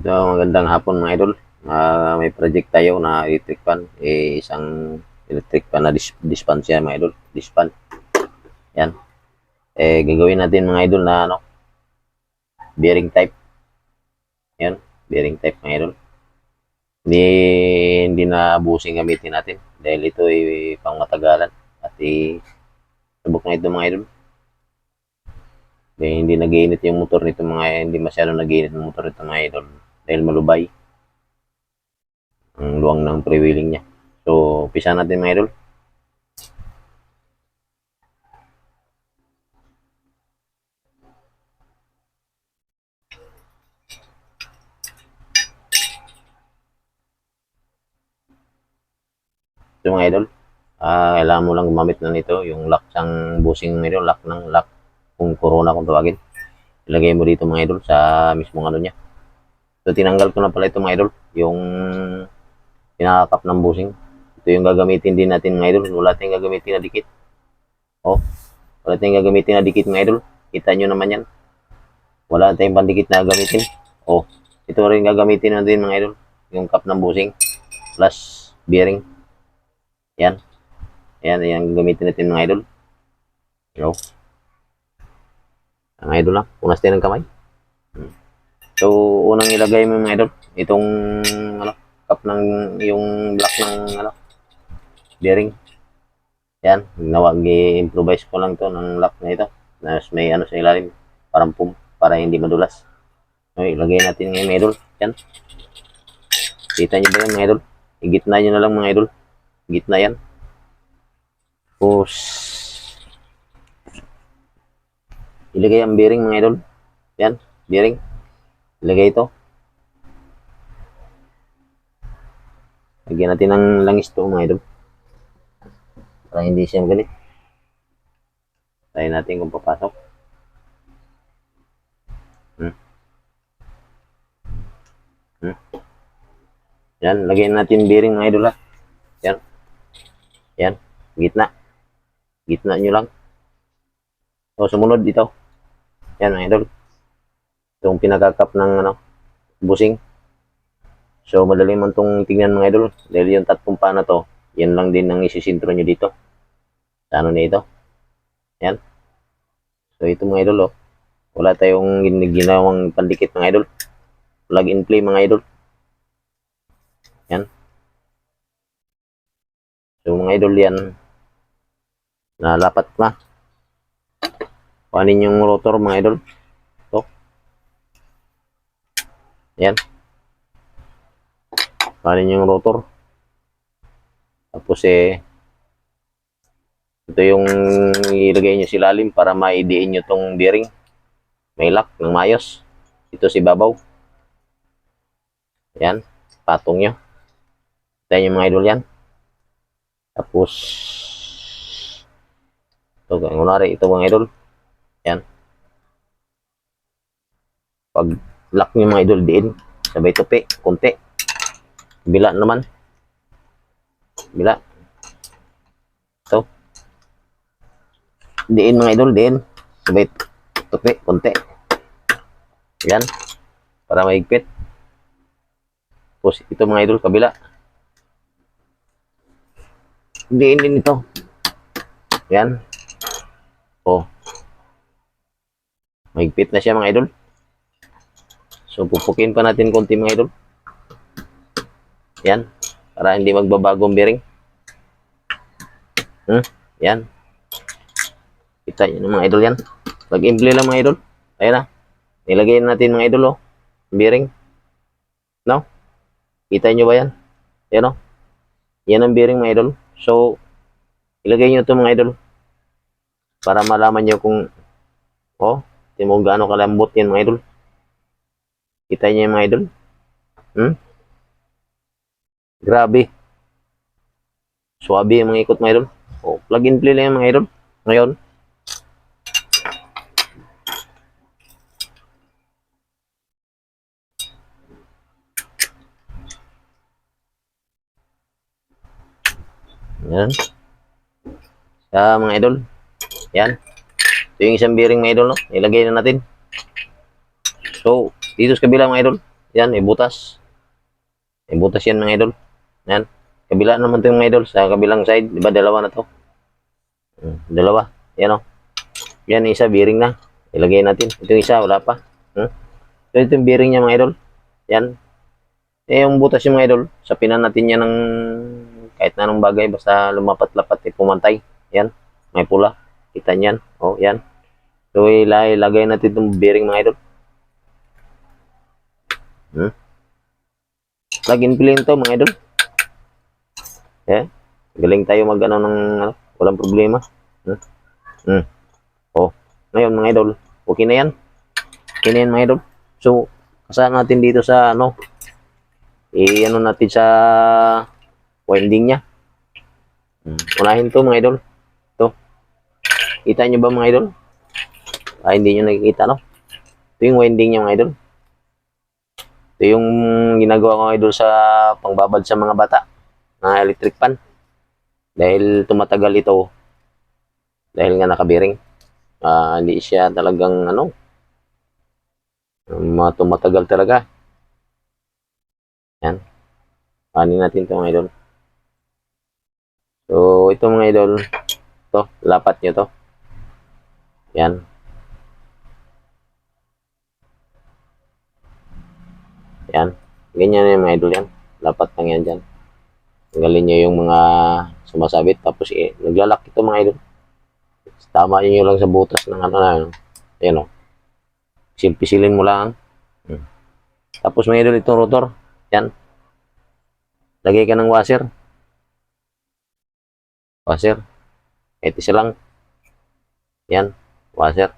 Ito, magandang hapon mga idol. Ah, may project tayo na electric fan. Eh, isang electric fan na dis dispenser mga idol. Dispan. Yan. Eh, gagawin natin mga idol na ano, bearing type. Yan, bearing type mga idol. Hindi, hindi na busing gamitin natin dahil ito ay pang matagalan at eh, subok na ito mga idol. Dahil hindi nagiinit yung motor nito mga hindi masyado nagiinit yung motor nito mga idol dahil malubay ang luwang ng pre-wheeling niya. So, pisa natin mga idol. So mga idol, ah kailangan mo lang gumamit na nito, yung lock sang busing nito, lock ng lock kung corona kung tawagin. Ilagay mo dito mga idol sa mismong ano niya. So tinanggal ko na pala ito mga idol, yung pinakakap ng busing. Ito yung gagamitin din natin mga idol. Wala tayong gagamitin na dikit. Oh, wala tayong gagamitin na dikit mga idol. Kita nyo naman yan. Wala tayong pandikit na gagamitin. Oh, ito rin gagamitin natin mga idol. Yung cup ng busing plus bearing. Yan. Yan, yan gagamitin natin mga idol. Yo. Ang idol lang. Punas tayo ng kamay. Hmm. So, unang ilagay mo mga idol. Itong, ano, cup ng, yung block ng, ano, bearing. Yan. Nawag, i-improvise ko lang to ng lock na ito. Na may, ano, sa ilalim. Parang pump. Para hindi madulas. So, ilagay natin ngayon idol. Yan. Kita nyo ba yan mga idol? Igitna nyo na lang mga idol. Gitna yan. Tapos, ilagay ang bearing mga idol. Yan, bearing. Ilagay ito. Lagyan natin ng langis to mga idol. Para hindi siya magalit. Tayo natin kung papasok. Hmm. Hmm. Yan, lagyan natin bearing mga idol ha. Yan. Yan. Gitna. Gitna nyo lang. So, sumunod dito. Yan, mga idol. Itong pinakakap ng ano, busing. So, madali man itong tingnan mga idol. Dahil yung tatlong pa na to, yan lang din ang isisintro nyo dito. Sa ano na ito. Yan. So, ito mga idol, oh. Wala tayong gin- ginawang pandikit mga idol. Plug and play mga idol. Yan. So mga idol yan, nalapat na. Kuhanin yung rotor mga idol. Ito. Yan. Kuhanin yung rotor. Tapos eh, ito yung ilagay nyo si lalim para maidiin nyo tong bearing. May lock ng mayos. Ito si babaw. Yan. Patong nyo. Tayo yung mga idol yan. Tapos, ito, kunwari, ito mga idol. Yan. Pag lock nyo mga idol diin, sabay tupi, konti. Bila naman. Bila. Ito. Diin mga idol, diin. Sabay tupi, konti. Yan. Para maigpit. Tapos, ito mga idol, kabila. Diin din ito. Yan. Oh. Mahigpit na siya mga idol. So pupukin pa natin konti mga idol. Yan. Para hindi magbabago ang bearing. Hmm? Yan. Kita yun mga idol yan. Pag-imply lang mga idol. Ayan na. Nilagay na natin mga idol oh. Bearing. No? Kita nyo ba yan? Yan oh. Yan ang bearing mga idol. So, ilagay nyo ito mga idol. Para malaman nyo kung, oh, di mo gaano kalambot yan mga idol. Kita nyo yung mga idol. Hmm? Grabe. Swabe yung mga ikot mga idol. Oh, plug and play lang yung mga idol. Ngayon. Yan. Sa mga idol. Yan. Ito yung isang bearing mga idol, no? Ilagay na natin. So, dito sa kabila mga idol. Yan, may butas. May butas yan mga idol. Yan. Kabila naman to yung mga idol. Sa kabilang side. Di ba dalawa na to? Hmm, Dalawa. Yan o. Yan, isa bearing na. Ilagay natin. Ito isa, wala pa. Hmm? So, ito yung bearing niya mga idol. Yan. Eh, yung butas yung mga idol. Sapinan natin yan ng kahit na anong bagay. Basta lumapat-lapat, eh, pumantay. Yan. May pula. Kita niyan. O, yan. So, ilagay natin itong bearing mga idol. Hmm? Plug and to mga idol. Eh, galing tayo mag ano ng ano, walang problema. Hmm? Hmm. Oh, ngayon mga idol, okay na yan. Okay na yan mga idol. So, kasama natin dito sa ano, eh ano natin sa winding niya. Hmm. Unahin to mga idol. To. Kita nyo ba mga idol? Ah, hindi nyo nakikita no? Ito yung winding niya mga idol. Ito yung ginagawa ko idol sa pangbabad sa mga bata na electric fan. Dahil tumatagal ito dahil nga nakabiring. Ah, hindi siya talagang ano um, tumatagal talaga. Yan. Panin natin ito mga idol. So, ito mga idol, to, lapat nyo to. Yan. Yan. Ganyan yung mga idol yan. Lapat lang yan dyan. Tanggalin nyo yung mga sumasabit. Tapos eh, naglalak ito mga idol. Tama nyo lang sa butas ng ano na. ano. Ayan o. Silpisilin mo lang. Hmm. Tapos mga idol itong rotor. Yan. Lagay ka ng washer. Washer. Ito isa lang. Yan. Washer.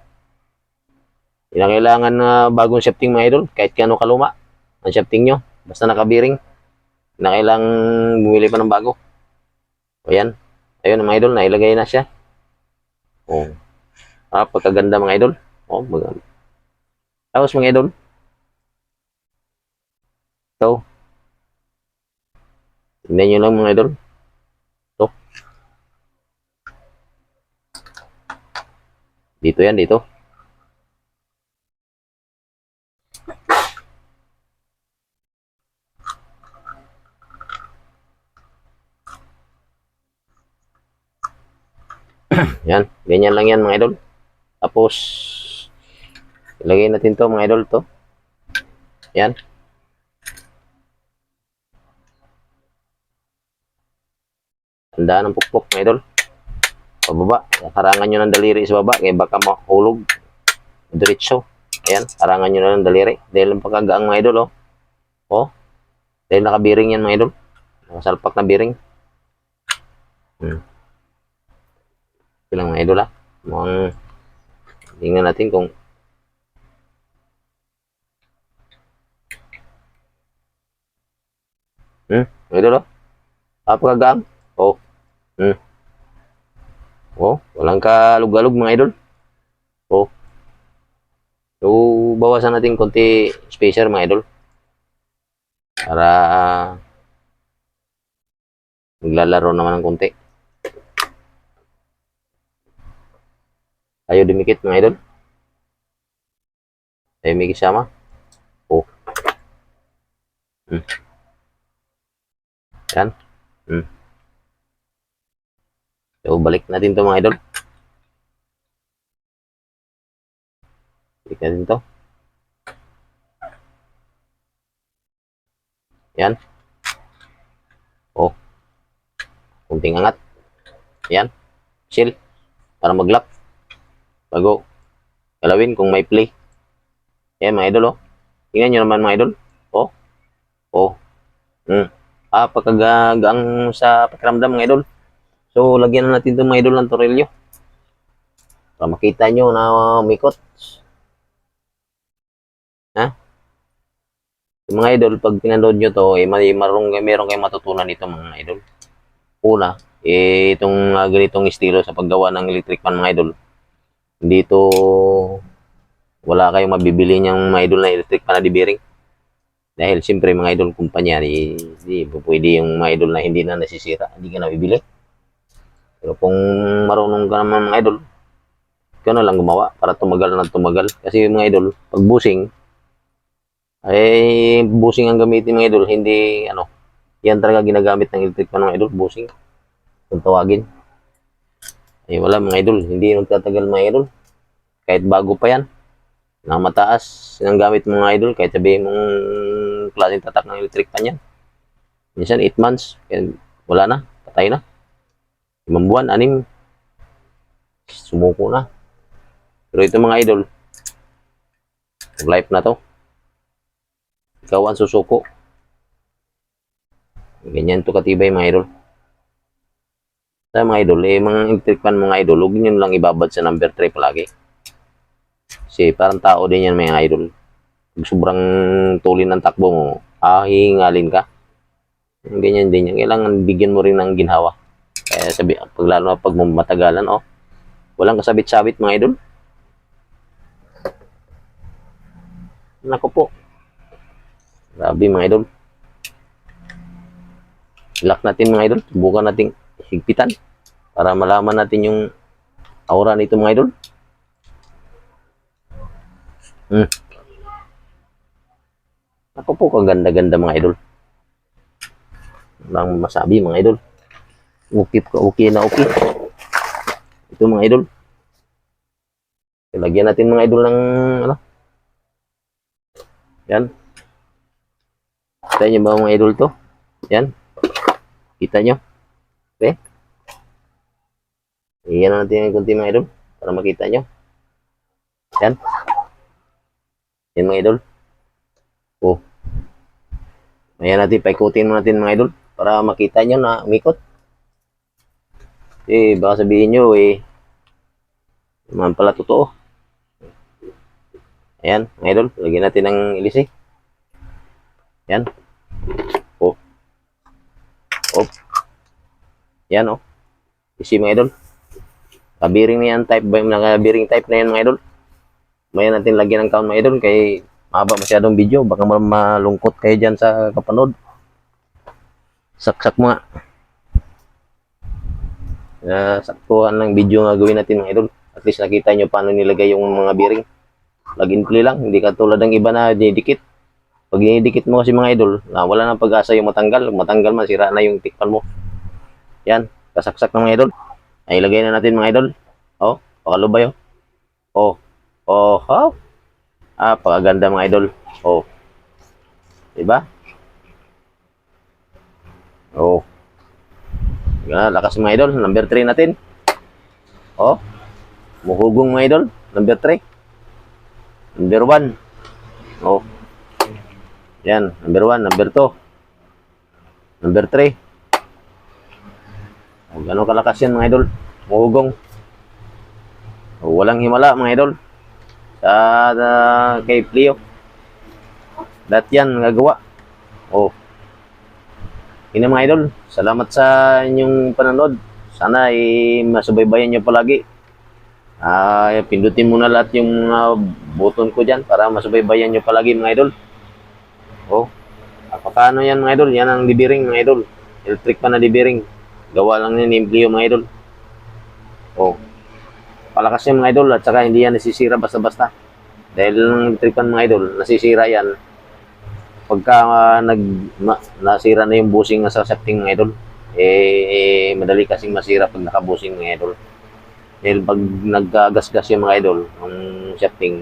Kailangan na bagong shifting mga idol. Kahit kano kaluma ang shifting nyo. Basta nakabiring. Na kailangang bumili pa ng bago. O yan. Ayun mga idol, nailagay na siya. O. Ah, pagkaganda mga idol. O, maganda. Tapos mga idol. Ito. Tingnan nyo lang mga idol. Ito. Dito yan, dito. Yan, ganyan lang yan mga idol. Tapos, ilagay natin to mga idol to. Yan. Tandaan ng pukpok mga idol. Pababa, harangan nyo ng daliri sa baba, kaya baka mahulog. Diretso. Ayan, harangan nyo na ng daliri. Dahil ang pagkagaang mga idol, oh. Oh. Dahil nakabiring yan mga idol. Nakasalpak na biring. Hmm. Ito lang mga idol ah. Mukhang tingnan natin kung Hmm, idol oh. Napakagaang. Oh. Hmm. Oh, walang kalug-alug mga idol. Oh. So, bawasan natin konti spacer mga idol. Para ah, maglalaro naman ng konti. Ayaw dumikit mga idol. May kisama. Oh. Hmm. Yan. Hmm. So, balik natin to mga idol. Balik natin to. Yan. Oh. Kunting angat. Yan. Chill. Para mag-lock. Bago. Galawin kung may play. Yan mga idol oh. Tingnan nyo naman mga idol. Oh. Oh. Hmm. Ah, pagkagagang sa pakiramdam mga idol. So, lagyan na natin itong mga idol ng torelyo. Para makita nyo na umikot. Ha? Yung mga idol, pag pinanood nyo to, eh, may marong, meron kayong matutunan dito mga idol. Una, eh, itong uh, ganitong estilo sa paggawa ng electric fan mga idol. Hindi to, wala kayong mabibili niyang mga idol na electric fan na di bearing. Dahil siyempre mga idol kumpanya, di, di pwede yung mga idol na hindi na nasisira, hindi ka na bibili. Pero kung marunong ka naman mga idol, ikaw na lang gumawa para tumagal na tumagal. Kasi mga idol, pag busing, Eh, busing ang gamitin mga idol, hindi ano, yan talaga ginagamit ng electric pan mga idol, busing. Kung tawagin. Eh, wala mga idol, hindi nagtatagal mga idol. Kahit bago pa yan, na mataas ang gamit mga idol, kahit sabihin mong klaseng tatak ng electric pan yan. Minsan 8 months, kaya wala na, patay na. Limang buwan, anim, sumuko na. Pero ito mga idol, life na to. Ikaw ang susuko. Ganyan to katibay mga idol. Sa mga idol, eh, mga electric fan mga idol, huwag nyo lang ibabad sa number 3 palagi. Kasi parang tao din yan mga idol. Pag sobrang tulin ng takbo mo, ah, hihingalin ka. Ganyan din yan. Kailangan bigyan mo rin ng ginhawa. Kaya sabi, pag lalo na pag matagalan, oh, walang kasabit-sabit mga idol. Nako po. Grabe mga idol. Lock natin mga idol. Subukan nating higpitan para malaman natin yung aura nito mga idol. Hmm. Ako po, kaganda-ganda mga idol. Walang masabi mga idol. Okay, okay na okay. Ito mga idol. Lagyan natin mga idol ng ano. Yan. Kita niyo ba mga idol to? Yan. Kita nyo? Iyan natin yung kunti mga idol para makita nyo. Yan. Yan mga idol. Oh. Ayan natin, paikutin mo natin mga idol para makita nyo na umikot. Eh, baka sabihin nyo eh, naman pala totoo. Ayan, mga idol, lagyan natin ng ilisi. Yan. Oh. Oh. Yan oh. Isi mga idol. Kabiring na yan type ba yung nakabiring type na yan mga idol. Maya natin lagyan ng count mga idol kay mahaba masyadong video. Baka ma- malungkot kayo dyan sa kapanood. Saksak mga. Uh, saktuhan ng video nga gawin natin mga idol. At least nakita nyo paano nilagay yung mga bearing. And play lang. Hindi katulad ng iba na dinidikit. Pag dinidikit mo kasi mga idol, na wala nang pag-asa yung matanggal. Matanggal man, sira na yung tikpan mo. Yan, kasaksak ng mga idol. Ay, ilagay na natin mga idol. Oh, pakalubay oh. Oh, oh, oh. Ah, pagaganda mga idol. Oh. Diba? Oh. Yan, lakas mga idol. Number 3 natin. Oh. Muhugong mga idol. Number 3. Number 1. Oh. Yan, number 1, number 2. Number 3. Oh, gano'ng kalakas yan mga idol. Muhugong. Oh, walang himala mga idol. Sa uh, kay Plio. Lahat yan nagagawa. Oh. Yun mga idol. Salamat sa inyong panonood. Sana eh, masubaybayan nyo palagi. Ah, pindutin mo na lahat yung mga button ko dyan para masubaybayan nyo palagi mga idol. Oh, apakano yan mga idol? Yan ang dibiring mga idol. Electric pa na dibiring. Gawa lang yan ni Emplio mga idol. Oh, palakas yan mga idol at saka hindi yan nasisira basta-basta. Dahil ang electric pan mga idol, nasisira yan. Pagka ah, nag, ma, nasira na yung busing sa septing mga idol, eh, eh madali kasing masira pag nakabusing mga idol. Dahil pag naggagasgas yung mga idol, ang shafting,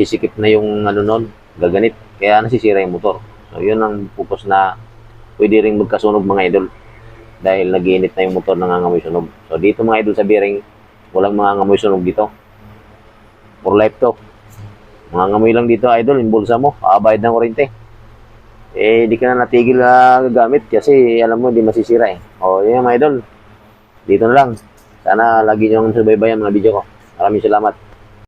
sisikip na yung ano nun, gaganit. Kaya nasisira yung motor. So, yun ang purpose na pwede rin magkasunog mga idol. Dahil nagiinit na yung motor nangangamoy sunog. So, dito mga idol sa bearing, walang mangangamoy sunog dito. For life to. Mangangamoy lang dito idol, yung bulsa mo, aabayad ng kurente. Eh, di ka na natigil na gagamit kasi alam mo, di masisira eh. O, yun mga idol. Dito na lang. Sana lagi nyo subaybayan mga video ko. Maraming salamat.